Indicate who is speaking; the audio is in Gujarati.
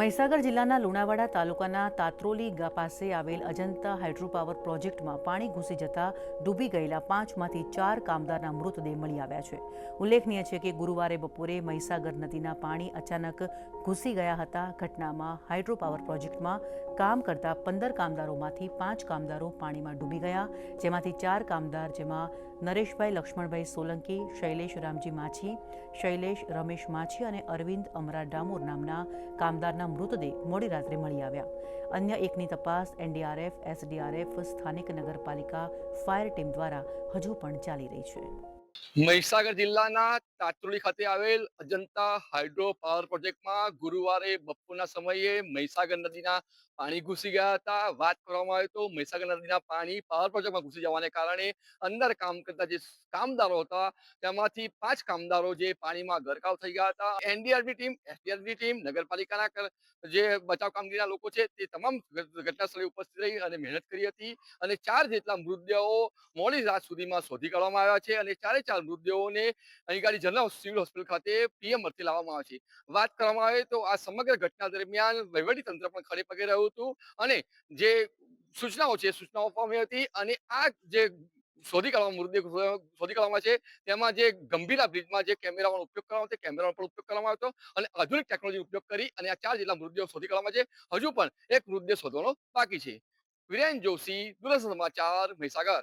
Speaker 1: મહીસાગર જિલ્લાના લુણાવાડા તાલુકાના તાત્રોલી પાસે આવેલ અજંતા હાઇડ્રોપાવર પ્રોજેક્ટમાં પાણી ઘૂસી જતા ડૂબી ગયેલા પાંચમાંથી ચાર કામદારના મૃતદેહ મળી આવ્યા છે. ઉલ્લેખનીય છે કે ગુરુવારે બપોરે મહીસાગર નદીના પાણી અચાનક ઘૂસી ગયા હતા. ઘટનામાં હાઇડ્રોપાવર પ્રોજેક્ટમાં કામ કરતા પંદર કામદારોમાંથી પાંચ કામદારો પાણીમાં ડૂબી ગયા, જેમાંથી ચાર કામદાર જેમાં નરેશભાઈ, લક્ષ્મણભાઈ સોલંકી, શૈલેષ રામજી માછી, શૈલેષ રમેશ માછી અને અરવિંદ અમરા ડામોર નામના કામદારના મૃતદેહ મોડી રાત્રે મળી આવ્યા. અન્ય એકની તપાસ એનડીઆરએફ, એસડીઆરએફ, સ્થાનિક નગરપાલિકા, ફાયર ટીમ દ્વારા હજુ પણ ચાલી રહી છે.
Speaker 2: મહીસાગર જિલ્લાના તાત્રોલી ખાતે આવેલ અજંતા હાઇડ્રો પાવર પ્રોજેક્ટમાં ગુરુવારે બપોરના સમયે મહીસાગર નદીના પાણી ઘૂસી ગયા હતા. વાત કરવામાં આવે તો મહીસાગર નદીના પાણી પાવર પ્રોજેક્ટમાં ઘૂસી જવાને કારણે અંદર કામ કરતા જે કામદારો હતા, તેમાંથી પાંચ કામદારો જે પાણીમાં ગરકાવ થઈ ગયા હતા. એનડીઆરબી ટીમ, એસડીઆરબી ટીમ, નગરપાલિકાના જે બચાવ કામગીરીના લોકો છે તે તમામ ઘટનાસ્થળે ઘટના સ્થળે ઉપસ્થિત રહી અને મહેનત કરી હતી અને ચાર જેટલા મૃતદેહો મોડી રાત સુધીમાં શોધી કાઢવામાં આવ્યા છે અને ચારે ચાર મૃતદેહોને અહીં જનરલ સિવિલ હોસ્પિટલ ખાતે પીએમ અર્થે લાવવામાં આવે છે. વાત કરવામાં આવે તો આ સમગ્ર ઘટના દરમિયાન વહીવટી તંત્ર પણ ખડે પગે રહ્યું હતું અને જે સૂચનાઓ છે, સૂચનાઓ આપવામાં હતી અને આ જે શોધી કાઢવા મૃતદેહ શોધી કાઢવામાં છે, તેમાં જે ગંભીરા બ્રિજમાં જે કેમેરાનો ઉપયોગ કરવામાં છે કેમેરાનો પણ ઉપયોગ કરવામાં આવ્યો હતો અને આધુનિક ટેકનોલોજી ઉપયોગ કરી અને આ ચાર જેટલા મૃતદેહો શોધી કાઢવામાં છે. હજુ પણ એક મૃતદેહ શોધવાનો બાકી છે. વિરેન જોશી, દૂરદર્શન સમાચાર, મહીસાગર.